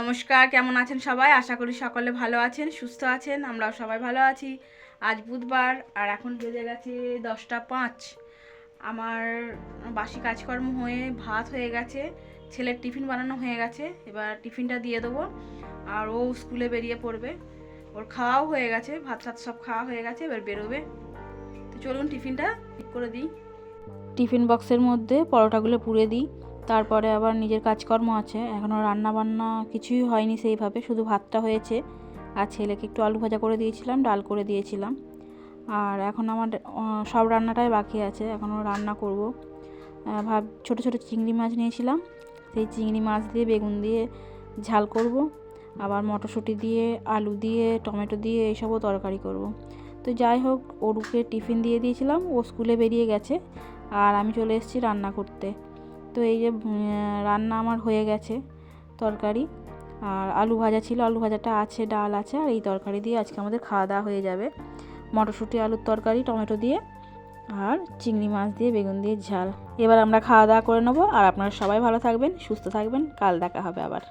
নমস্কার, কেমন আছেন সবাই? আশা করি সকলে ভালো আছেন, সুস্থ আছেন, আমরাও সবাই ভালো আছি। আজ বুধবার আর এখন বেজে গেছে দশটা পাঁচ। আমার বাসি কাজকর্ম হয়ে ভাত হয়ে গেছে, ছেলের টিফিন বানানো হয়ে গেছে, এবার টিফিনটা দিয়ে দেবো। আর ও স্কুলে বেরিয়ে পড়বে। ওর খাওয়াও হয়ে গেছে, ভাত টাত সব খাওয়া হয়ে গেছে, এবার বেরোবে। তো চলুন টিফিনটা ঠিক করে দিই। টিফিন বক্সের মধ্যে পরোটাগুলো পুড়ে দিই। তারপরে আবার নিজের কাজকর্ম আছে। এখনও রান্না বান্না কিছুই হয়নি সেইভাবে, শুধু ভাতটা হয়েছে। আর ছেলেকে একটু আলু ভাজা করে দিয়েছিলাম, ডাল করে দিয়েছিলাম। আর এখন আমার সব রান্নাটাই বাকি আছে এখনও রান্না করব। ভাব, ছোটো ছোটো চিংড়ি মাছ নিয়েছিলাম। সেই চিংড়ি মাছ দিয়ে বেগুন দিয়ে ঝাল করব। আবার মটরশুঁটি দিয়ে, আলু দিয়ে, টমেটো দিয়ে এইসবও তরকারি করব। তো যাই হোক, ওরুকে টিফিন দিয়ে দিয়েছিলাম। ও স্কুলে বেরিয়ে গেছে। আর আমি চলে এসেছি রান্না করতে। তো এই যে রান্না আমার হয়ে গেছে তরকারি। আর আলু ভাজা ছিল, আলু ভাজাটা আছে, ডাল আছে, আর এই তরকারি দিয়ে আজকে আমাদের খাওয়া দাওয়া হয়ে যাবে। মটরশুঁটি, আলুর তরকারি, টমেটো দিয়ে, আর চিংড়ি মাছ দিয়ে, বেগুন দিয়ে ঝাল। এবার আমরা খাওয়া দাওয়া করে নেব, আর আপনারা সবাই ভালো থাকবেন, সুস্থ থাকবেন, কাল দেখা হবে আবার।